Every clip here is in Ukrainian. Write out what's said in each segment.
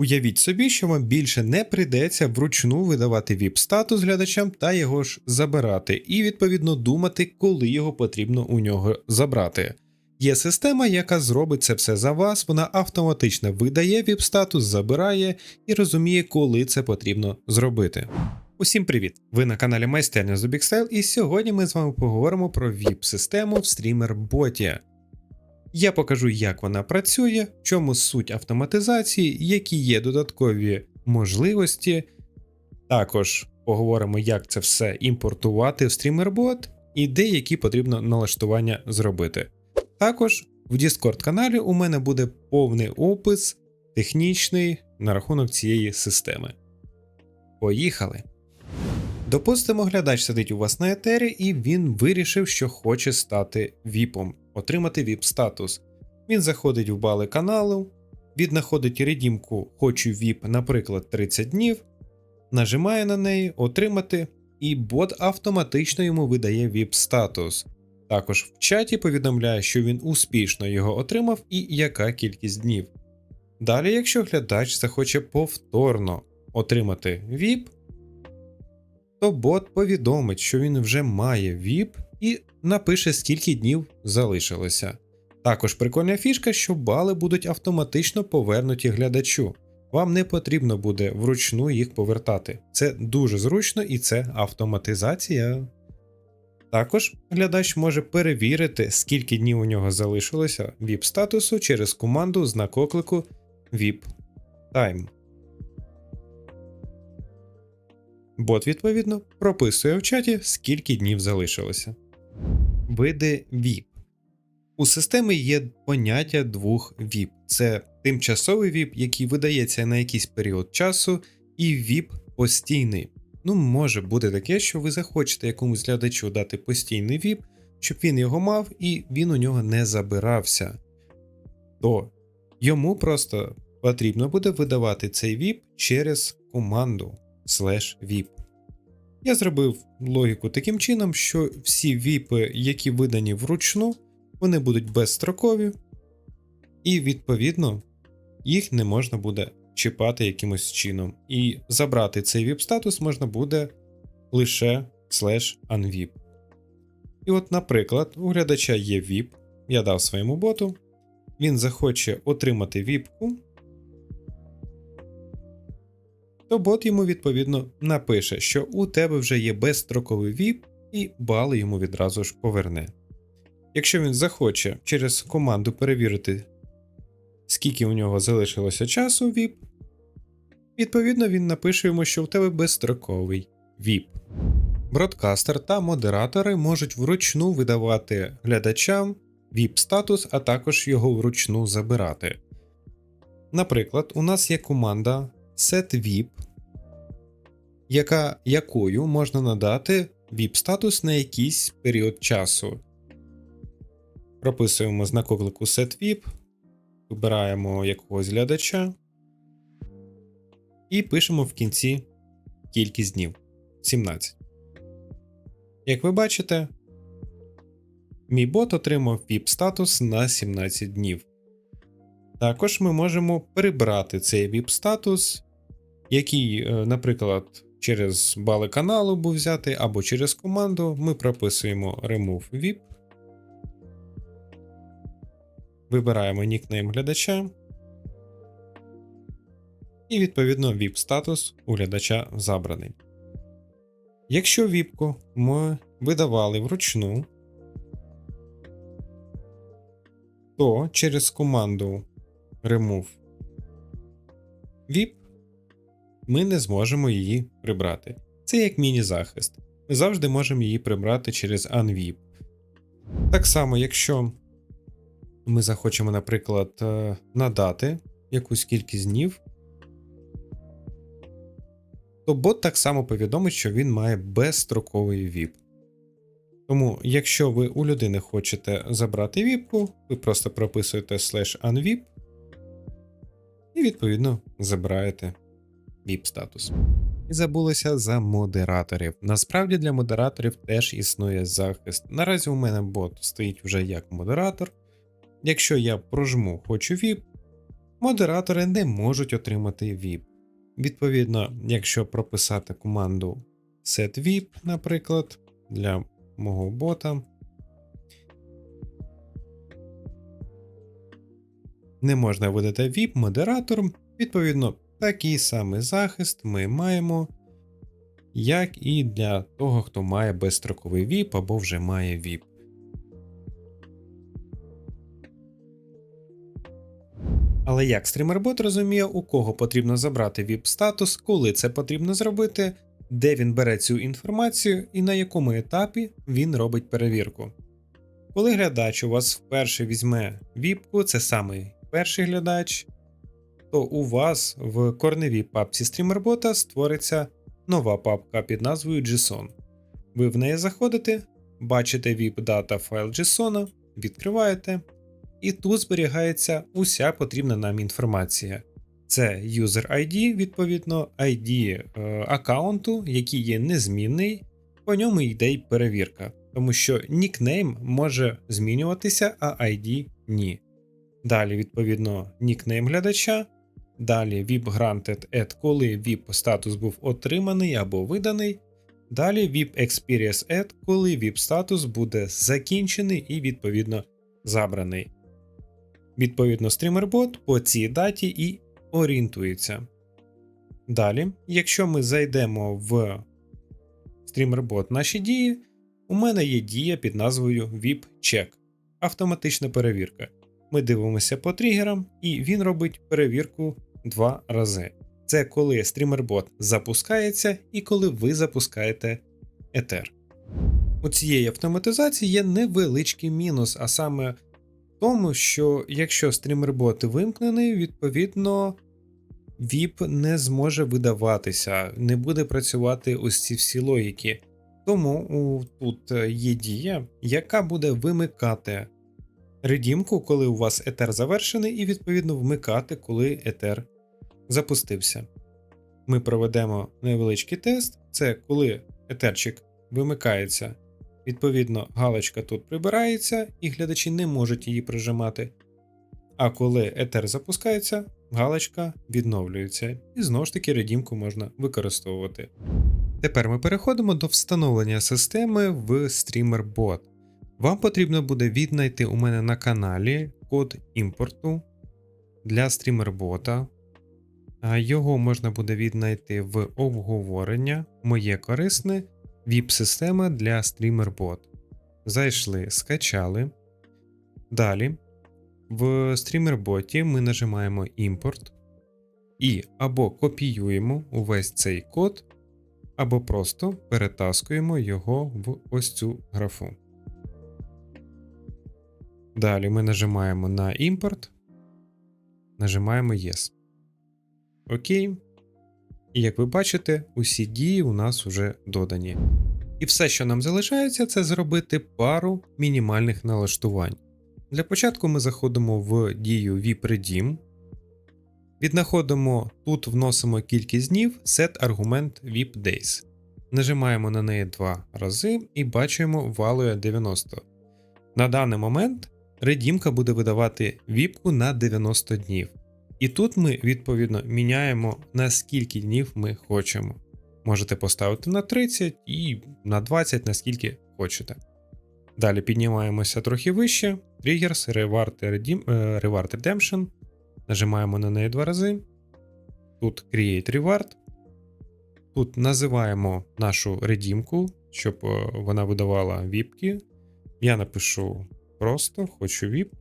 Уявіть собі, що вам більше не прийдеться вручну видавати VIP статус глядачам та його ж забирати, і відповідно думати, коли його потрібно у нього забрати. Є система, яка зробить це все за вас, вона автоматично видає VIP статус, забирає і розуміє, коли це потрібно зробити. Усім привіт! Ви на каналі Майстерня Zubixstyle, і сьогодні ми з вами поговоримо про VIP-систему в стрімер-боті. Я покажу, як вона працює, в чому суть автоматизації, які є додаткові можливості. Також поговоримо, як це все імпортувати в стрімер-бот і деякі потрібно налаштування зробити. Також в Discord каналі у мене буде повний опис технічний на рахунок цієї системи. Поїхали! Допустимо, глядач сидить у вас на етері, і він вирішив, що хоче стати віпом, отримати віп статус. Він заходить в бали каналу, віднаходить редімку Хочу віп, наприклад, 30 днів, нажимає на неї, отримати, і бот автоматично йому видає віп статус. Також в чаті повідомляє, що він успішно його отримав і яка кількість днів. Далі, якщо глядач захоче повторно отримати VIP, то бот повідомить, що він вже має VIP і напише, скільки днів залишилося. Також прикольна фішка, що бали будуть автоматично повернуті глядачу. Вам не потрібно буде вручну їх повертати. Це дуже зручно і це автоматизація. Також глядач може перевірити, скільки днів у нього залишилося VIP статусу через команду знак оклику VIP Time. Бот, відповідно, прописує в чаті, скільки днів залишилося. Види VIP. У системи є поняття двох VIP: це тимчасовий VIP, який видається на якийсь період часу, і VIP постійний. Ну, може бути таке, що ви захочете якомусь глядачу дати постійний VIP, щоб він його мав і він у нього не забирався. То йому просто потрібно буде видавати цей VIP через команду VIP. Я зробив логіку таким чином, що всі VIP, які видані вручну, вони будуть безстрокові, і відповідно їх не можна буде чіпати якимось чином. І забрати цей VIP статус можна буде лише slash unvip. І от, наприклад, у глядача є VIP, я дав своєму боту, він захоче отримати VIP-ку, то бот йому відповідно напише, що у тебе вже є безстроковий VIP, і бали йому відразу ж поверне. Якщо він захоче через команду перевірити, скільки у нього залишилося часу VIP, відповідно він напише йому, що в тебе безстроковий VIP. Бродкастер та модератори можуть вручну видавати глядачам VIP статус, а також його вручну забирати. Наприклад, у нас є команда SetVip, яка, якою можна надати VIP статус на якийсь період часу. Прописуємо знак оклику SetVip, вибираємо якогось глядача і пишемо в кінці кількість днів 17. Як ви бачите, мій бот отримав VIP статус на 17 днів. Також ми можемо прибрати цей VIP статус, який, е, наприклад, через бали каналу був взяти, або через команду. Ми прописуємо Remove VIP. Вибираємо нікнейм глядача. І відповідно VIP статус у глядача забраний. Якщо віпку ми видавали вручну, то через команду Remove VIP ми не зможемо її прибрати. Це як міні-захист. Ми завжди можемо її прибрати через Unvip. Так само, якщо ми захочемо, наприклад, е, надати якусь кількість днів, то бот так само повідомить, що він має безстроковий VIP. Тому, якщо ви у людини хочете забрати віпку, ви просто прописуєте slash unvip і відповідно забираєте VIP статус. І забулося за модераторів. Насправді для модераторів теж існує захист. Наразі у мене бот стоїть вже як модератор. Якщо я прожму хочу VIP, модератори не можуть отримати VIP. Відповідно, якщо прописати команду setVIP, наприклад, для мого бота, не можна видати VIP модератором, відповідно, такий самий захист ми маємо, як і для того, хто має безстроковий VIP або вже має VIP. Але як стрімербот розуміє, у кого потрібно забрати VIP статус, коли це потрібно зробити, де він бере цю інформацію і на якому етапі він робить перевірку. Коли глядач у вас вперше візьме віпку, це самий перший глядач, то у вас в корневій папці стрімербота створиться нова папка під назвою JSON. Ви в неї заходите, бачите VIP дата файл JSON, відкриваєте, і тут зберігається уся потрібна нам інформація. Це user ID, відповідно, ID е, аккаунту, який є незмінний, по ньому йде й перевірка, тому що нікнейм може змінюватися, а ID ні. Далі, відповідно, нікнейм глядача. Далі VIP Granted Add, коли VIP статус був отриманий або виданий. Далі VIP Experience Add, коли VIP статус буде закінчений і відповідно забраний. Відповідно, стрімербот по цій даті і орієнтується. Далі, якщо ми зайдемо в стрімербот наші дії, у мене є дія під назвою VIP Check автоматична перевірка. Ми дивимося по тригерам, і він робить перевірку два рази. Це коли стрімербот запускається і коли ви запускаєте Ether. У цієї автоматизації є невеличкий мінус, а саме в тому, що якщо стрімербот вимкнений, відповідно VIP не зможе видаватися, не буде працювати ось ці всі логіки. Тому тут є дія, яка буде вимикати редімку, коли у вас етер завершений, і відповідно вмикати, коли етер запустився. Ми проведемо невеличкий тест: це коли етерчик вимикається Відповідно, галочка тут прибирається, і глядачі не можуть її прижимати. А коли етер запускається, галочка відновлюється, і знову ж таки редімку можна використовувати. Тепер ми переходимо до встановлення системи в StreamerBot. Вам потрібно буде віднайти у мене на каналі код імпорту для StreamerBot. Його можна буде віднайти в обговорення, моє корисне. VIP-система для StreamerBot. Зайшли, скачали. Далі в StreamerBot ми нажимаємо імпорт і або копіюємо увесь цей код, або просто перетаскуємо його в ось цю графу. Далі ми нажимаємо на імпорт, нажимаємо Yes. Окей. І як ви бачите, усі дії у нас вже додані. І все, що нам залишається, це зробити пару мінімальних налаштувань. Для початку ми заходимо в дію VIPRedeem, віднаходимо тут вносимо кількість днів set аргумент VIPDays. Нажимаємо на неї два рази і бачимо value 90. На даний момент редімка буде видавати віпку на 90 днів. І тут ми, відповідно, міняємо на скільки днів ми хочемо. Можете поставити на 30 і на 20, наскільки хочете. Далі піднімаємося трохи вище. Triggers, Reward, Redeem, е, Reward Redemption. Нажимаємо на неї два рази. Тут Create Reward. Тут називаємо нашу редімку, щоб е, вона видавала віпки. Я напишу просто хочу VIP.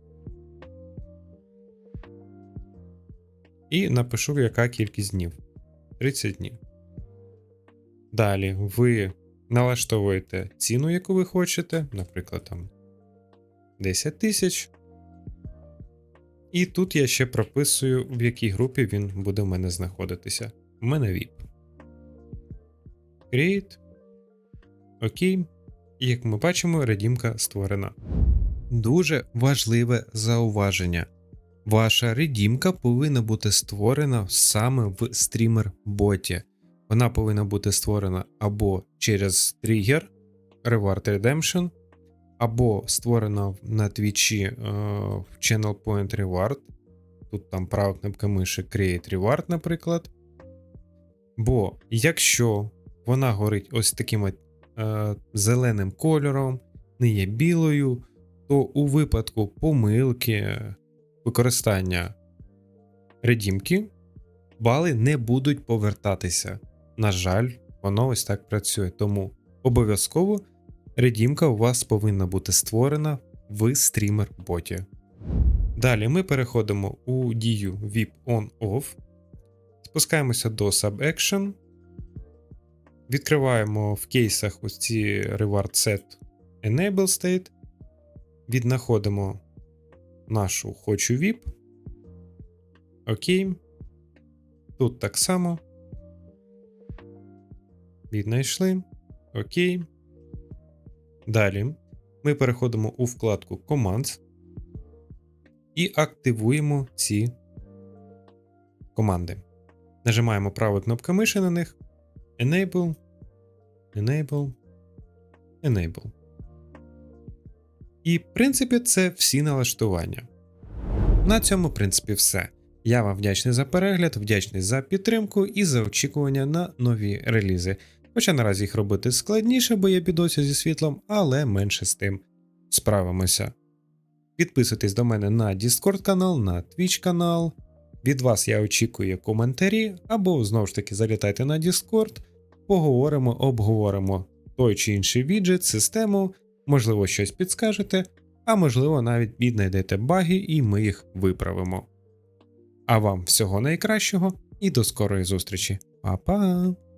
І напишу, яка кількість днів. 30 днів. Далі ви налаштовуєте ціну, яку ви хочете, наприклад, там 10 тисяч. І тут я ще прописую, в якій групі він буде в мене знаходитися. У мене VIP. Create. Окей. І як ми бачимо, редімка створена. Дуже важливе зауваження. Ваша редімка повинна бути створена саме в стрімер-боті. Вона повинна бути створена або через тригер Reward Redemption, або створена на твічі е, в Channel Point Reward, тут там права кнопка миші Create Reward, наприклад. Бо якщо вона горить ось таким е, зеленим кольором, не є білою, то у випадку помилки використання редімки бали не будуть повертатися. На жаль, воно ось так працює. Тому обов'язково редімка у вас повинна бути створена в стрімер-боті. Далі ми переходимо у дію VIP On-Off, спускаємося до SubAction, відкриваємо в кейсах ось ці Reward Set Enable State, віднаходимо нашу хочу VIP. Окей. Тут так само. Віднайшли. Окей. Далі ми переходимо у вкладку Commands і активуємо ці команди. Нажимаємо правою кнопкою миші на них. Enable, Enable, Enable. І, в принципі, це всі налаштування. На цьому, в принципі, все. Я вам вдячний за перегляд, вдячний за підтримку і за очікування на нові релізи. Хоча наразі їх робити складніше, бо є підося зі світлом, але менше з тим справимося. Підписуйтесь до мене на Discord канал, на Twitch канал. Від вас я очікую коментарі, або знову ж таки залітайте на Discord, поговоримо, обговоримо той чи інший віджит, систему, можливо, щось підскажете, а можливо, навіть віднайдете баги і ми їх виправимо. А вам всього найкращого і до скорої зустрічі. Па-па!